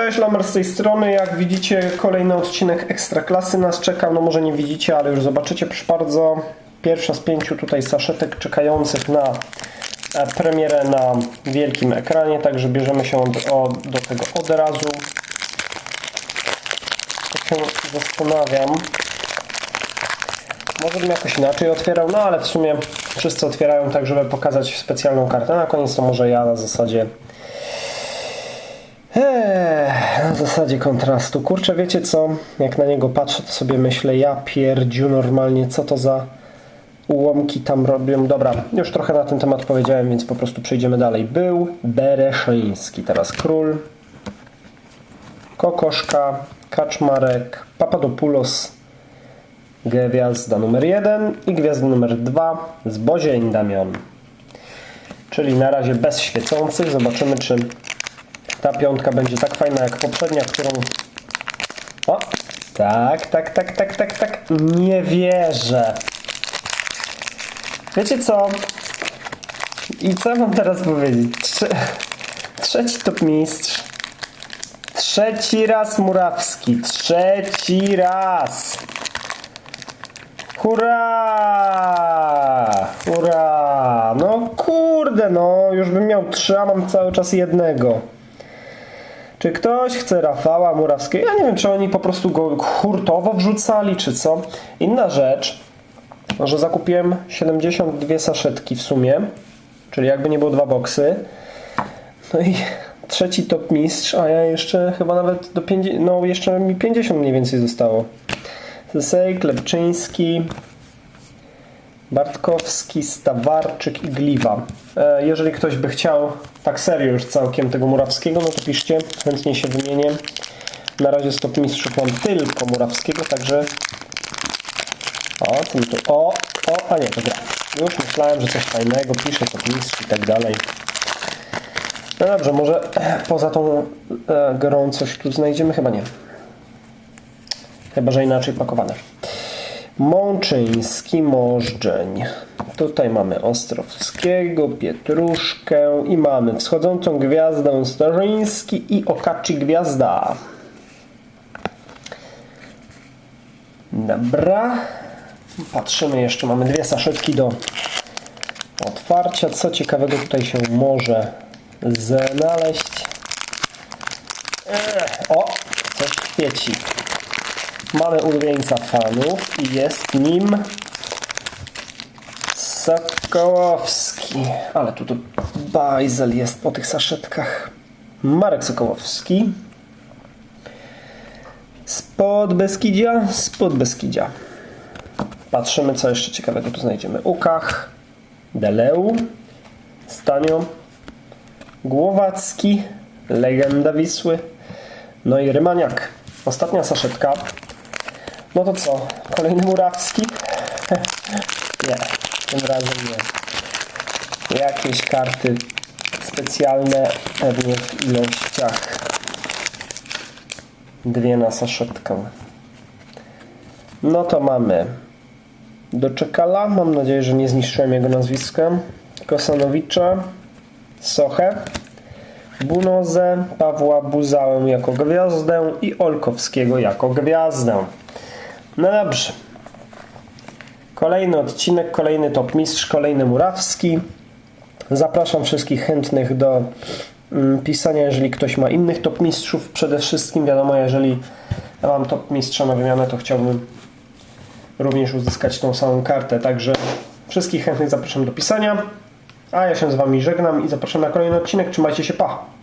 Cześć, Lamer z tej strony. Jak widzicie, kolejny odcinek Ekstraklasy nas czeka. No może nie widzicie, ale już zobaczycie. Proszę bardzo, pierwsza z pięciu tutaj saszetek czekających na e, premierę na wielkim ekranie, także bierzemy się od, o, do tego od razu. Tak się zastanawiam. Może bym jakoś inaczej otwierał, no ale w sumie wszyscy otwierają tak, żeby pokazać specjalną kartę. Na koniec to może ja na zasadzie Eee, na zasadzie kontrastu. Kurczę, wiecie co? Jak na niego patrzę, to sobie myślę, ja pierdziu normalnie, co to za ułomki tam robią. Dobra, już trochę na ten temat powiedziałem, więc po prostu przejdziemy dalej. Był Bereszyński, teraz król, Kokoszka, Kaczmarek, Papadopoulos, gwiazda numer 1 i gwiazda numer 2 z Bozień Damion. Czyli na razie bez świecących. Zobaczymy, czy ta piątka będzie tak fajna jak poprzednia, którą... O! Tak, tak, tak, tak, tak, tak. Nie wierzę. Wiecie co? I co mam teraz powiedzieć? Trze... Trzeci top mistrz. Trzeci raz Murawski. Trzeci raz. Hurra! Hurra! No kurde, no już bym miał trzy, a mam cały czas jednego. Czy ktoś chce Rafała Murawskiego? Ja nie wiem, czy oni po prostu go hurtowo wrzucali, czy co. Inna rzecz, że zakupiłem 72 saszetki w sumie, czyli jakby nie było dwa boksy. No i trzeci top mistrz, a ja jeszcze chyba nawet do 50, no jeszcze mi 50 mniej więcej zostało. Sesej, Klepczyński, Bartkowski, Stawarczyk i Gliwa. E, Jeżeli ktoś by chciał tak serio już całkiem tego Murawskiego, no to piszcie, chętnie się wymienię. Na razie stop mistrzów mam tylko Murawskiego, także o, tym tu, o, o, a nie, to gra. Już myślałem, że coś fajnego, piszę top mistrz i tak dalej. No dobrze, może poza tą e, grą coś tu znajdziemy? Chyba nie. Chyba, że inaczej pakowane. Mączyński Możdżeń. Tutaj mamy Ostrowskiego, Pietruszkę i mamy wschodzącą gwiazdę Starzyński i Okaczy Gwiazda. Dobra. Patrzymy jeszcze, mamy dwie saszetki do otwarcia. Co ciekawego tutaj się może znaleźć? Ech, o, coś świeci. Mamy ulubieńca fanów i jest nim Sokołowski. Ale tu to bajzel jest po tych saszetkach. Marek Sokołowski. Spod Beskidzia, spod Beskidzia. Patrzymy, co jeszcze ciekawego tu znajdziemy. Ukach, Deleu, Stanio, Głowacki, Legenda Wisły, no i Rymaniak. Ostatnia saszetka. No to co? Kolejny Murawski? nie, tym razem nie. Jakieś karty specjalne, pewnie w ilościach. Dwie na saszetkę. No to mamy Doczekala, mam nadzieję, że nie zniszczyłem jego nazwiska. Kosanowicza, Sochę, Bunozę, Pawła Buzałę jako gwiazdę i Olkowskiego jako gwiazdę. No dobrze. Kolejny odcinek, kolejny top mistrz, kolejny Murawski. Zapraszam wszystkich chętnych do mm, pisania, jeżeli ktoś ma innych top mistrzów. Przede wszystkim wiadomo, jeżeli ja mam top mistrza na wymianę, to chciałbym również uzyskać tą samą kartę. Także wszystkich chętnych zapraszam do pisania. A ja się z Wami żegnam i zapraszam na kolejny odcinek. Trzymajcie się, pa!